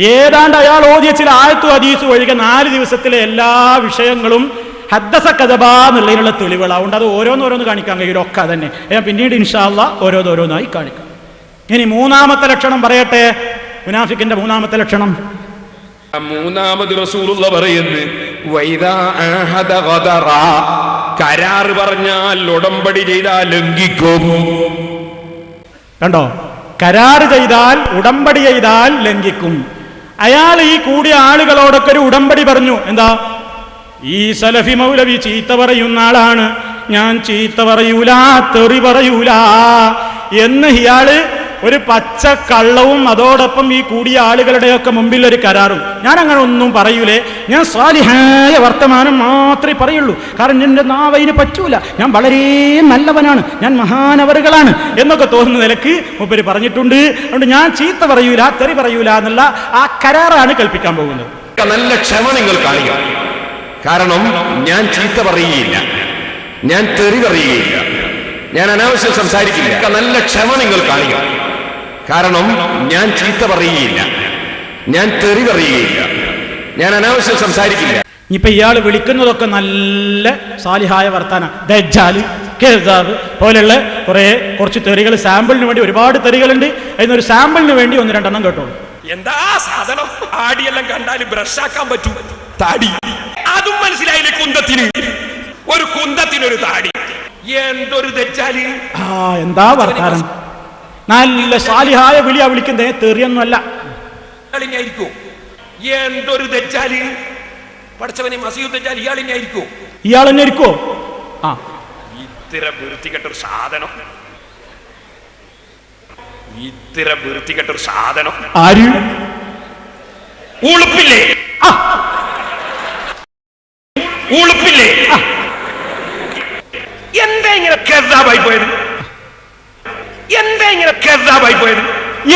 ഏതാണ്ട് അയാൾ ഓതിയ ചില ആയത്തു ഹദീസ് ഒഴികെ നാല് ദിവസത്തിലെ എല്ലാ വിഷയങ്ങളും ഹദ്ദസ കഥബ എന്നുള്ളതിനുള്ള തെളിവുകൾ അതുകൊണ്ട് അത് ഓരോന്നോരോന്ന് കാണിക്കാൻ കഴിയും. ഒക്കെ തന്നെ ഞാൻ പിന്നീട് ഇൻഷാല്ല ഓരോന്നോരോന്നായി കാണിക്കാം. ഇനി മൂന്നാമത്തെ ലക്ഷണം പറയട്ടെ? മുനാഫിക്കിന്റെ മൂന്നാമത്തെ ലക്ഷണം. മൂന്നാമത് റസൂലുള്ള പറയുന്നത്. കരാറ് പറഞ്ഞാൽ ഉടമ്പടി ചെയ്താൽ ലംഘിക്കും. കണ്ടോ? കരാറ് ചെയ്താൽ ഉടമ്പടി ചെയ്താൽ ലംഘിക്കും. അയാൾ ഈ കൂടിയ ആളുകളോടൊക്കെ ഒരു ഉടമ്പടി പറഞ്ഞു. എന്താ? ഈ സലഫി മൗലവി ചീത്ത പറയുന്ന ആളാണ്. ഞാൻ ചീത്ത പറയൂല തെറി പറയൂല. എന്ന് ഇയാൾ ഒരു പച്ച കള്ളവും അതോടൊപ്പം ഈ കൂടിയ ആളുകളുടെയൊക്കെ മുമ്പിൽ ഒരു കരാറും. ഞാൻ അങ്ങനെ ഒന്നും പറയൂലേ. ഞാൻ സ്വാലിഹായ വർത്തമാനം മാത്രമേ പറയുള്ളൂ. കാരണം എന്റെ നാവയിന് പറ്റൂല. ഞാൻ വളരെ നല്ലവനാണ്. ഞാൻ മഹാനവറുകളാണ് എന്നൊക്കെ തോന്നുന്ന നിലയ്ക്ക് മുപ്പര് പറഞ്ഞിട്ടുണ്ട്. അതുകൊണ്ട് ഞാൻ ചീത്ത പറയൂല തെറി പറയൂല എന്നുള്ള ആ കരാറാണ് കൽപ്പിക്കാൻ പോകുന്നത്. നല്ല ക്ഷമ നിങ്ങൾ കാണിക്കണം. കാരണം ഞാൻ ചീത്ത പറയുകയില്ല. ഞാൻ തെറി പറയുകയില്ല. ഞാൻ അനാവശ്യം സംസാരിക്കില്ല. നല്ല ക്ഷമ നിങ്ങൾ കാണിക്കണം. കാരണം ഞാൻ ചീത്ത പറയുകയില്ല. ഞാൻ തെറി പറയുകയില്ല. ഞാൻ അനാവശ്യം സംസാരിക്കില്ല. ഇനിയിപ്പൊ ഇയാൾ വിളിക്കുന്നതൊക്കെ നല്ല സാലിഹായ വർത്താന. ദജ്ജാൽ കേസാബ് പോലെയുള്ള കുറെ കുറച്ച് തെറികൾ സാമ്പിളിന് വേണ്ടി ഒരുപാട് തെറികളുണ്ട്. അതിനൊരു സാമ്പിളിന് വേണ്ടി ഒന്ന് രണ്ടെണ്ണം കേട്ടോളൂ. എന്താ സാധനം? ആടിയെല്ലാം കണ്ടാൽ ബ്രഷാക്കാൻ പറ്റൂ. താടി. അതും മനസ്സിലായില്ലേ കുന്തത്തിന്? ഒരു കുന്തത്തിനൊരു താടി. എന്തൊരു തെറ്റാൽ ആ എന്താ വർത്താനം? നല്ല സാലിഹായ വിളിയാ വിളിക്കുന്നേ തെറിയൊന്നുമല്ല. ഇയാളിനായിരിക്കോ എന്തൊരു പഠിച്ചവനെ മസീദ് ഇയാൾ തന്നെ ആ. വൃത്തികെട്ടൊരു സാധനം. വൃത്തികെട്ടൊരു സാധനം. ആര്? ഉളുപ്പില്ലേ? ആ.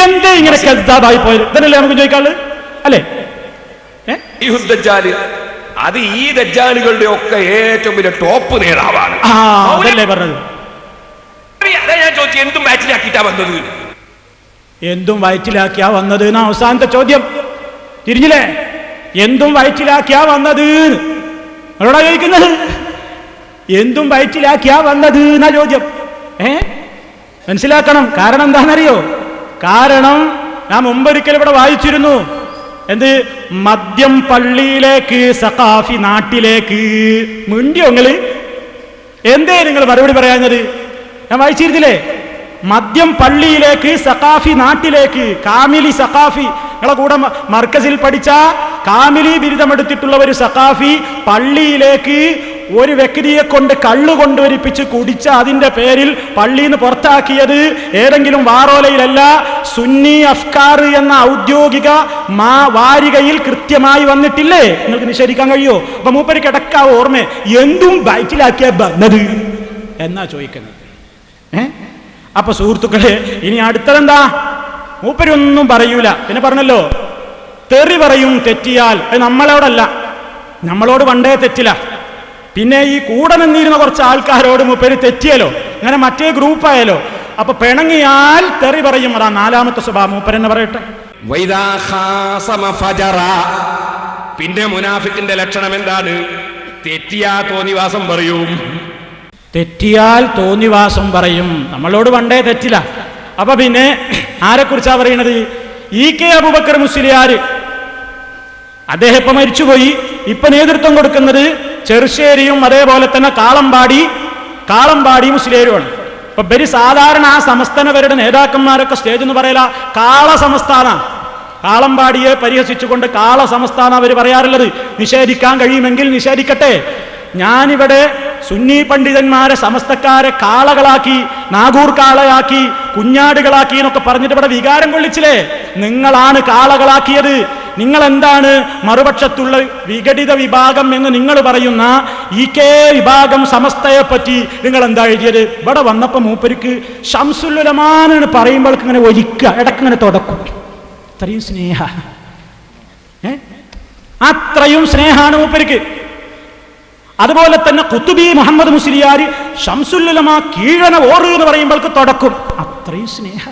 എന്തേ ഇങ്ങനെ കെസാബായി പോയത്? ഇതന്നല്ലേ നമുക്ക് ചോദിക്കാൾ അല്ലേ? അത് ഈ ദജ്ജാലുകളുടെ ഒക്കെ ഏറ്റവും വലിയ ടോപ്പ് നേതാവാണ്. അതല്ലേ പറഞ്ഞത്. ഞാൻ ചോദിച്ചു എന്തും ബാച്ചിലാക്കിയിട്ടാ വന്നത്? എന്തും വയറ്റിലാക്കിയാ വന്നത് എന്നാ അവസാനത്തെ ചോദ്യം. തിരിഞ്ഞില്ലേ? എന്തും വയറ്റിലാക്കിയാ വന്നത്? അവരോടാ ചോദിക്കുന്നത്? എന്തും വയറ്റിലാക്കിയാ വന്നത് എന്നാ ചോദ്യം. ഏ? മനസ്സിലാക്കണം. കാരണം എന്താണെന്നറിയോ? കാരണം ഞാൻ മുമ്പൊരിക്കൽ ഇവിടെ വായിച്ചിരുന്നു. എന്ത്? മദ്യം പള്ളിയിലേക്ക് സഖാഫി നാട്ടിലേക്ക്. മുണ്ടിയോ എന്തേ നിങ്ങൾ മറുപടി പറയാഞ്ഞത്? ഞാൻ വായിച്ചിരുന്നില്ലേ? മദ്യം പള്ളിയിലേക്ക് സഖാഫി നാട്ടിലേക്ക്. കാമിലി സഖാഫി നിങ്ങളെ കൂടെ മർക്കസിൽ പഠിച്ച കാമിലി ബിരുദമെടുത്തിട്ടുള്ള ഒരു സഖാഫി പള്ളിയിലേക്ക് ഒരു വ്യക്തിയെ കൊണ്ട് കള്ളു കൊണ്ടുവരിപ്പിച്ച് കുടിച്ച അതിന്റെ പേരിൽ പള്ളിയിൽ നിന്ന് പുറത്താക്കിയത് ഏതെങ്കിലും വാറോലയിലല്ല സുന്നി അഫ്കാർ എന്ന ഔദ്യോഗിക മാ വാരികയിൽ കൃത്യമായി വന്നിട്ടില്ലേ? നിങ്ങൾക്ക് നിഷേധിക്കാൻ കഴിയോ? അപ്പൊ മൂപ്പര് കിടക്കാ ഓർമ്മ? എന്തും ബൈക്കിലാക്കിയ വന്നത്? എന്നാ ചോദിക്കുന്നത്? ഏ? അപ്പൊ സുഹൃത്തുക്കളെ ഇനി അടുത്തതെന്താ? മൂപ്പരൊന്നും പറയൂല. പിന്നെ പറഞ്ഞല്ലോ തെറി പറയും തെറ്റിയാൽ. അത് നമ്മളോടല്ല. നമ്മളോട് പണ്ടേ തെറ്റില്ല. പിന്നെ ഈ കൂടെ നിന്നിരുന്ന കുറച്ച് ആൾക്കാരോട് മൂപ്പര് തെറ്റിയാലോ? അങ്ങനെ മറ്റേ ഗ്രൂപ്പായാലോ? അപ്പൊ പിണങ്ങിയാൽ തെറി പറയും. അതാ നാലാമത്തെ സ്വഭാവം. എന്ന് പറയട്ടെ. പിന്നെ മുനാഫിക്കിന്റെ ലക്ഷണം എന്താണ്? തെറ്റിയാ തോന്നിവാസം പറയും. തെറ്റിയാൽ തോന്നിവാസം പറയും. നമ്മളോട് പണ്ടേ തെറ്റില്ല. അപ്പൊ പിന്നെ ആരെക്കുറിച്ചാ പറയണത്? ഇ കെ അബുബക്കർ മുസ്ലിയാർ അദ്ദേഹം ഇപ്പൊ മരിച്ചുപോയി. ഇപ്പൊ നേതൃത്വം കൊടുക്കുന്നത് ചെറുശ്ശേരിയും അതേപോലെ തന്നെ കാളമ്പാടി കാളമ്പാടി മുസ്ലിയരുമാണ്. ഇപ്പൊ ബരി സാധാരണ ആ സംസ്ഥാനവരുടെ നേതാക്കന്മാരൊക്കെ സ്റ്റേജ് എന്ന് പറയല കാള സംസ്ഥാന കാളമ്പാടിയെ പരിഹസിച്ചുകൊണ്ട് കാള സംസ്ഥാന അവർ പറയാറുള്ളത്. നിഷേധിക്കാൻ കഴിയുമെങ്കിൽ നിഷേധിക്കട്ടെ. ഞാനിവിടെ സുന്നി പണ്ഡിതന്മാരെ സമസ്തക്കാരെ കാളകളാക്കി നാഗൂർ കാളയാക്കി കുഞ്ഞാടുകളാക്കി എന്നൊക്കെ പറഞ്ഞിട്ട് ഇവിടെ വികാരം കൊള്ളിച്ചില്ലേ? നിങ്ങളാണ് കാളകളാക്കിയത്. നിങ്ങൾ എന്താണ് മറുപക്ഷത്തുള്ള വിഘടിത വിഭാഗം എന്ന് നിങ്ങൾ പറയുന്ന ഈ കെ വിഭാഗം സമസ്തയെ പറ്റി നിങ്ങൾ എന്താ എഴുതിയത്? ഇവിടെ വന്നപ്പോ മൂപ്പരിക്ക് ഷംസുല്ലമാനാണ് പറയുമ്പോൾക്ക് ഇങ്ങനെ ഒലിക്കുക ഇടക്കിങ്ങനെ തുടക്കും. അത്രയും സ്നേഹ. അത്രയും സ്നേഹാണ് മൂപ്പരിക്ക്. അതുപോലെ തന്നെ കുത്തുബി മുഹമ്മദ് മുസ്ലിയാർ ശംസുല്ലുലമാ കീഴന ഓറ് എന്ന് പറയുമ്പോൾക്ക് തുടക്കും. അത്രയും സ്നേഹ.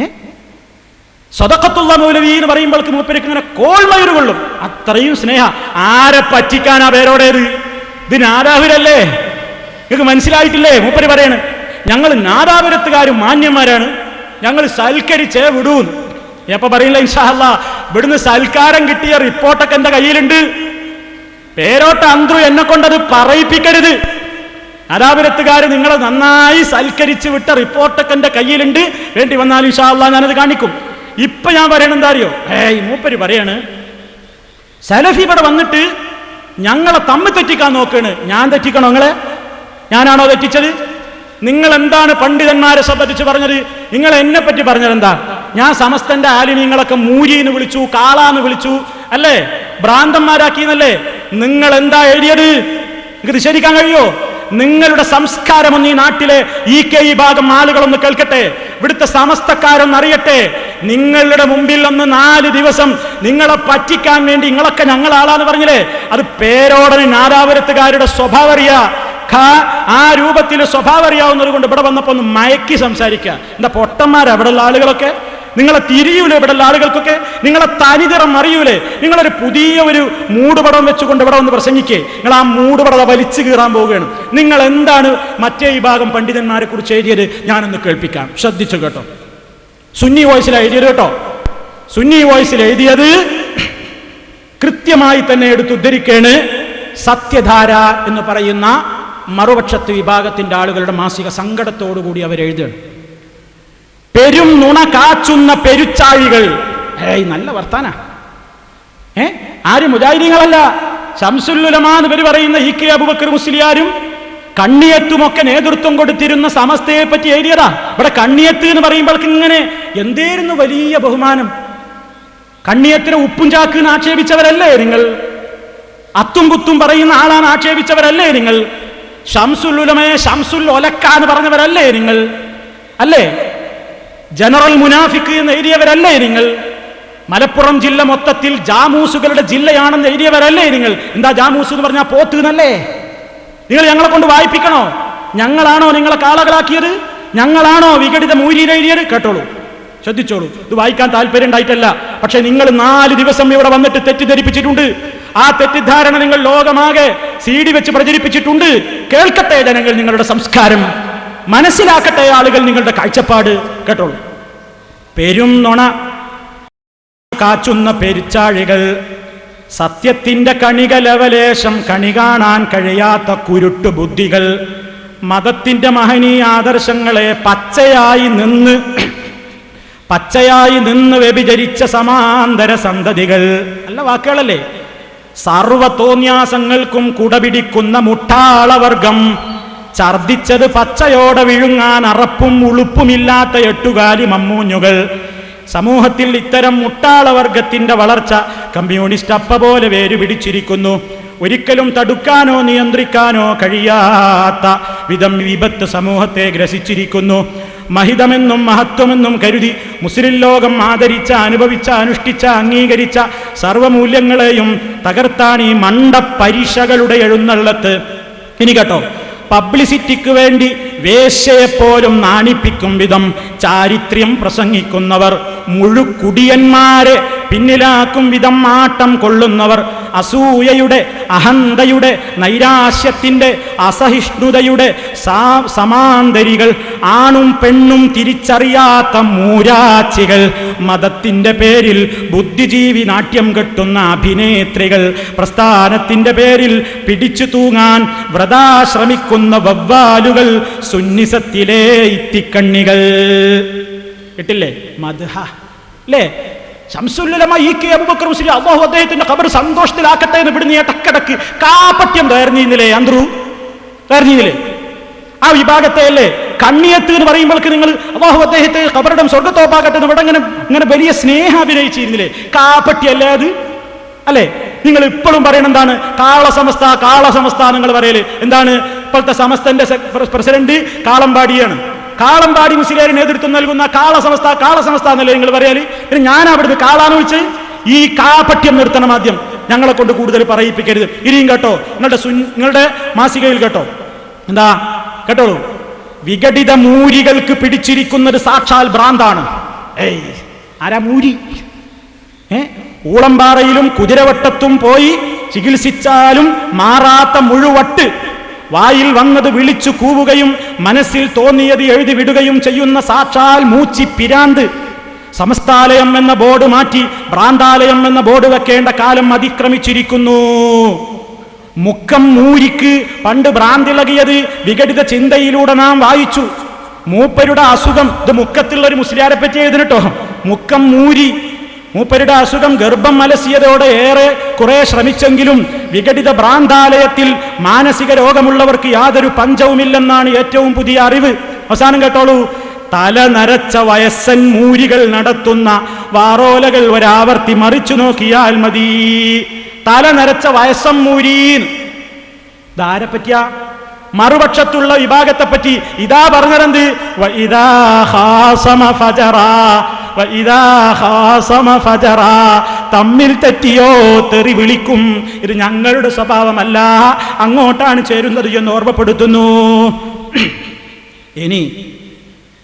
ഏ? സ്വതക്കത്തുള്ള മൗലവി എന്ന് പറയുമ്പോൾക്ക് മൂപ്പർക്ക് ഇങ്ങനെ കോൾമയൂർ കൊള്ളും. അത്രയും സ്നേഹ. ആരെ പറ്റിക്കാനാ പേരോടേത്? ഇത് നാദാപുരല്ലേ? നിങ്ങൾക്ക് മനസ്സിലായിട്ടില്ലേ? മൂപ്പര് പറയണ് ഞങ്ങൾ നാദാപുരത്തുകാർ മാന്യന്മാരാണ്. ഞങ്ങൾ സൽക്കരിച്ചേ വിടൂന്ന്. എപ്പോ പറയില്ല ഇൻഷാല്ല ഇവിടുന്ന് സൽക്കാരം കിട്ടിയ റിപ്പോർട്ടൊക്കെ എന്റെ കയ്യിലുണ്ട്? പേരോട്ട അന്ത്രു എന്നെ കൊണ്ടത് പറയിപ്പിക്കരുത്. നാദാപുരത്തുകാർ നിങ്ങളെ നന്നായി സൽക്കരിച്ച് വിട്ട റിപ്പോർട്ടൊക്കെ എന്റെ കയ്യിലുണ്ട്. വേണ്ടി വന്നാൽ ഇൻഷാല്ല ഞാനത് കാണിക്കും. ഇപ്പൊ ഞാൻ പറയണ എന്താ അറിയോ ഏയ് മൂപ്പര് പറയാണ് സലഫി ഇവിടെ വന്നിട്ട് ഞങ്ങളെ തമ്മിൽ തെറ്റിക്കാൻ നോക്കാണ്. ഞാൻ തെറ്റിക്കണോ നിങ്ങളെ? ഞാനാണോ തെറ്റിച്ചത്? നിങ്ങൾ എന്താണ് പണ്ഡിതന്മാരെ സംബന്ധിച്ച് പറഞ്ഞത്? നിങ്ങൾ എന്നെ പറ്റി പറഞ്ഞത് എന്താ ഞാൻ സമസ്തന്റെ ആലിനീങ്ങളൊക്കെ മൂരിന്ന് വിളിച്ചു കാളാന്ന് വിളിച്ചു അല്ലേ? ഭ്രാന്തന്മാരാക്കിയെന്നല്ലേ? നിങ്ങൾ എന്താ എഴുതിയത്? നിങ്ങൾക്ക് നിഷേധിക്കാൻ കഴിയോ നിങ്ങളുടെ സംസ്കാരമൊന്ന് ഈ നാട്ടിലെ ഈ കെ ഈ ഭാഗം ആളുകളൊന്ന് കേൾക്കട്ടെ. ഇവിടുത്തെ സമസ്തക്കാരൊന്ന് അറിയട്ടെ. നിങ്ങളുടെ മുമ്പിൽ ഒന്ന് നാല് ദിവസം നിങ്ങളെ പറ്റിക്കാൻ വേണ്ടി നിങ്ങളൊക്കെ ഞങ്ങൾ ആളാന്ന് പറഞ്ഞില്ലേ? അത് പേരോടനെ നാദാപുരത്തുകാരുടെ സ്വഭാവം അറിയാ ആ രൂപത്തിൽ സ്വഭാവം അറിയാവുന്നത് കൊണ്ട് ഇവിടെ വന്നപ്പോ ഒന്ന് മയക്കി സംസാരിക്കുക എന്താ പൊട്ടന്മാരാ ഇവിടെയുള്ള ആളുകളൊക്കെ? നിങ്ങളെ തിരിയൂലേ ഇവിടെയുള്ള ആളുകൾക്കൊക്കെ? നിങ്ങളെ തനിതിറം അറിയൂലേ? നിങ്ങളൊരു പുതിയ ഒരു മൂടുപടം വെച്ചുകൊണ്ട് ഇവിടെ ഒന്ന് പ്രസംഗിക്കേ. നിങ്ങൾ ആ മൂടുപടം വലിച്ചു കീറാൻ പോവുകയാണ്. നിങ്ങൾ എന്താണ് മറ്റേ വിഭാഗം പണ്ഡിതന്മാരെ കുറിച്ച് എഴുതിയത്? ഞാനൊന്ന് കേൾപ്പിക്കാം. ശ്രദ്ധിച്ചു കേട്ടോ. സുന്നി വോയിസിൽ എഴുതിയത് കേട്ടോ. സുന്നി വോയിസിൽ എഴുതിയത് കൃത്യമായി തന്നെ എടുത്തുദ്ധരിക്കാണ് സത്യധാര എന്ന് പറയുന്ന മറുപക്ഷത്ത് വിഭാഗത്തിന്റെ ആളുകളുടെ മാസിക സങ്കടത്തോടുകൂടി അവർ എഴുതുകയാണ്. പെരും നുണ കാച്ചുന്ന പെരുച്ചാഴികൾ. ഏയ് നല്ല വർത്താന. ഏ? ആരും മുജാഹിദീങ്ങളല്ല. ശംസുല്ലുലമാന്ന് പേര് പറയുന്ന ഇ കെ അബുബക്കർ മുസ്ലിയാരും കണ്ണിയത്തുമൊക്കെ നേതൃത്വം കൊടുത്തിരുന്ന സമസ്തയെ പറ്റി എഴുതിയതാ. ഇവിടെ കണ്ണിയത്ത് എന്ന് പറയുമ്പോൾക്ക് ഇങ്ങനെ എന്തേരുന്നു വലിയ ബഹുമാനം. കണ്ണിയത്തിന് ഉപ്പും ചാക്ക് ആക്ഷേപിച്ചവരല്ലേ നിങ്ങൾ? അത്തും കുത്തും പറയുന്ന ആളാണ് ആക്ഷേപിച്ചവരല്ലേ നിങ്ങൾ? ഷംസുല്ലുലമയെ ഷംസുൽ ഒലക്ക എന്ന് പറഞ്ഞവരല്ലേ നിങ്ങൾ? അല്ലേ? ജനറൽ മുനാഫിക്ക് എന്ന് എഴുതിയവരല്ലേ നിങ്ങൾ? മലപ്പുറം ജില്ല മൊത്തത്തിൽ ജാമൂസുകളുടെ ജില്ലയാണെന്ന് എഴുതിയവരല്ലേ നിങ്ങൾ? എന്താ ജാമൂസ് എന്ന് പറഞ്ഞാൽ പോത്ത് എന്നല്ലേ? നിങ്ങൾ ഞങ്ങളെ കൊണ്ട് വായിപ്പിക്കണോ? ഞങ്ങളാണോ നിങ്ങളെ കാളകളാക്കിയത്? ഞങ്ങളാണോ വിഘടിത മൂലിയിൽ എഴുതിയത്? കേട്ടോളൂ. ശ്രദ്ധിച്ചോളൂ. ഇത് വായിക്കാൻ താല്പര്യം ഉണ്ടായിട്ടല്ല. പക്ഷെ നിങ്ങൾ നാല് ദിവസം ഇവിടെ വന്നിട്ട് തെറ്റിദ്ധരിപ്പിച്ചിട്ടുണ്ട്. ആ തെറ്റിദ്ധാരണ നിങ്ങൾ ലോകമാകെ സീഡി വെച്ച് പ്രചരിപ്പിച്ചിട്ടുണ്ട്. കേൾക്കട്ടെ ജനങ്ങൾ നിങ്ങളുടെ സംസ്കാരം. മനസ്സിലാക്കട്ടെ ആളുകൾ നിങ്ങളുടെ കാഴ്ചപ്പാട് കേട്ടോളൂ പെരും നുണ. കാച്ചുന്ന പെരിച്ചാഴികൾ. സത്യത്തിന്റെ കണികലവലേശം കണി കാണാൻ കഴിയാത്ത കുരുട്ടു ബുദ്ധികൾ. മതത്തിന്റെ മഹനീയ ആദർശങ്ങളെ പച്ചയായി നിന്ന് പച്ചയായി നിന്ന് വ്യഭിചരിച്ച സമാന്തര സന്തതികൾ. അല്ല വാക്കുകളല്ലേ? സർവ തോന്യാസങ്ങൾക്കും കുടപിടിക്കുന്ന മുട്ടാളവർഗം. ഛർദിച്ചത് പച്ചയോടെ വിഴുങ്ങാൻ അറപ്പും ഉളുപ്പുമില്ലാത്ത എട്ടുകാലി മമ്മൂഞ്ഞുകൾ. സമൂഹത്തിൽ ഇത്തരം മുട്ടാളവർഗത്തിന്റെ വളർച്ച കമ്മ്യൂണിസ്റ്റ് അപ്പ പോലെ വേരുപിടിച്ചിരിക്കുന്നു ഒരിക്കലും തടുക്കാനോ നിയന്ത്രിക്കാനോ കഴിയാത്ത വിധം വിപത്ത് സമൂഹത്തെ ഗ്രസിച്ചിരിക്കുന്നു. മഹിതമെന്നും മഹത്വമെന്നും കരുതി മുസ്ലിം ലോകം ആദരിച്ച അനുഭവിച്ച അനുഷ്ഠിച്ച അംഗീകരിച്ച സർവമൂല്യങ്ങളെയും തകർത്താൻ ഈ മണ്ടപ്പരീക്ഷകളുടെ എഴുന്നള്ളത്ത്. ഇനി കേട്ടോ പബ്ലിസിറ്റിക്ക് വേണ്ടി വേശ്യയെപ്പോലും നാണിപ്പിക്കും വിധം ചാരിത്രം പ്രസംഗിക്കുന്നവർ മുഴുക്കുടിയന്മാരെ പിന്നിലാക്കും വിധം ആട്ടം കൊള്ളുന്നവർ അസൂയയുടെ അഹന്തയുടെ നൈരാശ്യത്തിന്റെ അസഹിഷ്ണുതയുടെ സമാന്തരികൾ ആണും പെണ്ണും തിരിച്ചറിയാത്ത മൂരാച്ചികൾ. മതത്തിന്റെ പേരിൽ ബുദ്ധിജീവി നാട്യം കെട്ടുന്ന അഭിനേത്രികൾ. പ്രസ്ഥാനത്തിന്റെ പേരിൽ പിടിച്ചു തൂങ്ങാൻ വ്രതാശ്രമിക്കുന്ന വവ്വാലുകൾ. സുന്നിസത്തിലെ ഇത്തിക്കണ്ണികൾ. കിട്ടില്ലേ? മധുഹ. അല്ലേ ശംസുല്ലമ ഈ കെ അബൂബക്കർ മുസ്ലിം അള്ളാഹു അദ്ദേഹത്തിന്റെ ഖബർ സന്തോഷത്തിലാക്കട്ടെ എന്ന് ഇവിടുന്ന് ഇടക്കിടക്ക് കാപ്പട്യം കയറിഞ്ഞില്ലേ അന്ത്രു? കയറിഞ്ഞില്ലേ ആ വിഭാഗത്തെ അല്ലേ? കണ്ണിയത്ത് എന്ന് പറയുമ്പോൾക്ക് നിങ്ങൾ അള്ളാഹു അദ്ദേഹത്തെ ഖബറിടം സ്വർഗത്തോപ്പാക്കട്ടെ ഇവിടെ ഇങ്ങനെ ഇങ്ങനെ വലിയ സ്നേഹം അഭിനയിച്ചിരുന്നില്ലേ? കാപ്പട്ടിയല്ലേ അത്? അല്ലേ? നിങ്ങൾ ഇപ്പോഴും പറയണ എന്താണ്? കാളസമസ്ത കാളസമസ്ത നിങ്ങൾ പറയൽ. എന്താണ്? ഇപ്പോഴത്തെ സമസ്തന്റെ പ്രസിഡന്റ് കാളമ്പാടിയാണ്. കാളമ്പാടി മുസ്ലിയാർ നേതൃത്വം നൽകുന്ന കാളസമസ്ത കാളസമസ്ത എന്നല്ലേ നിങ്ങൾ പറയാൽ പിന്നെ ഞാൻ അവിടുന്ന് കാളാന്ന് വിളിച്ച്. ഈ കാപഠ്യം നിർത്തണം ആദ്യം. ഞങ്ങളെ കൊണ്ട് കൂടുതൽ പറയിപ്പിക്കരുത്. ഇനിയും കേട്ടോ. നിങ്ങളുടെ സു നിങ്ങളുടെ മാസികയിൽ കേട്ടോ. എന്താ? കേട്ടോളൂ. വിഘടിത മൂരികൾക്ക് പിടിച്ചിരിക്കുന്നത് സാക്ഷാൽ ഭ്രാന്താണ്. ഏയ് ആരാ മൂരി? ഏ? ഊളമ്പാറയിലും കുതിരവട്ടത്തും പോയി ചികിത്സിച്ചാലും മാറാത്ത മുഴുവട്ട് വായിൽ വന്നത് വിളിച്ചു കൂവുകയും മനസ്സിൽ തോന്നിയത് എഴുതി വിടുകയും ചെയ്യുന്ന സാക്ഷാൽ മൂച്ചി പിരാന്ത്. സമസ്താലയം എന്ന ബോർഡ് മാറ്റി ഭ്രാന്താലയം എന്ന ബോർഡ് വെക്കേണ്ട കാലം അതിക്രമിച്ചിരിക്കുന്നു. മുക്കം മൂരിക്ക് പണ്ട് ഭ്രാന്തിളകിയത് വിഘടിത ചിന്തയിലൂടെ നാം വായിച്ചു. മൂപ്പരുടെ അസുഖം ഇത് മുക്കത്തുള്ള ഒരു മുസ്ലിയാരെ പറ്റി എഴുതിട്ടോ മുക്കം മൂരി മൂപ്പരുടെ അസുഖം ഗർഭം അലസിയതോടെ ഏറെ കുറെ ശ്രമിച്ചെങ്കിലും വിഘടിത ഭ്രാന്താലയത്തിൽ മാനസിക രോഗമുള്ളവർക്ക് യാതൊരു പഞ്ചവുമില്ലെന്നാണ് ഏറ്റവും പുതിയ അറിവ്. അവസാനം കേട്ടോളൂ. തല നരച്ച വയസ്സൻ മൂരികൾ നടത്തുന്ന വാറോലകൾ ഒരാവർത്തി മറിച്ചു നോക്കിയാൽ മതി. തല നരച്ച വയസ്സം മൂരീൻ പറ്റിയ? മറുപക്ഷത്തുള്ള വിഭാഗത്തെ പറ്റി ഇതാ പറഞ്ഞതെന്ത്? വ തമ്മിൽ തെറ്റിയോ തെറി വിളിക്കും. ഇത് ഞങ്ങളുടെ സ്വഭാവമല്ല. അങ്ങോട്ടാണ് ചേരുന്നത് എന്ന് ഓർമ്മപ്പെടുത്തുന്നു. ഇനി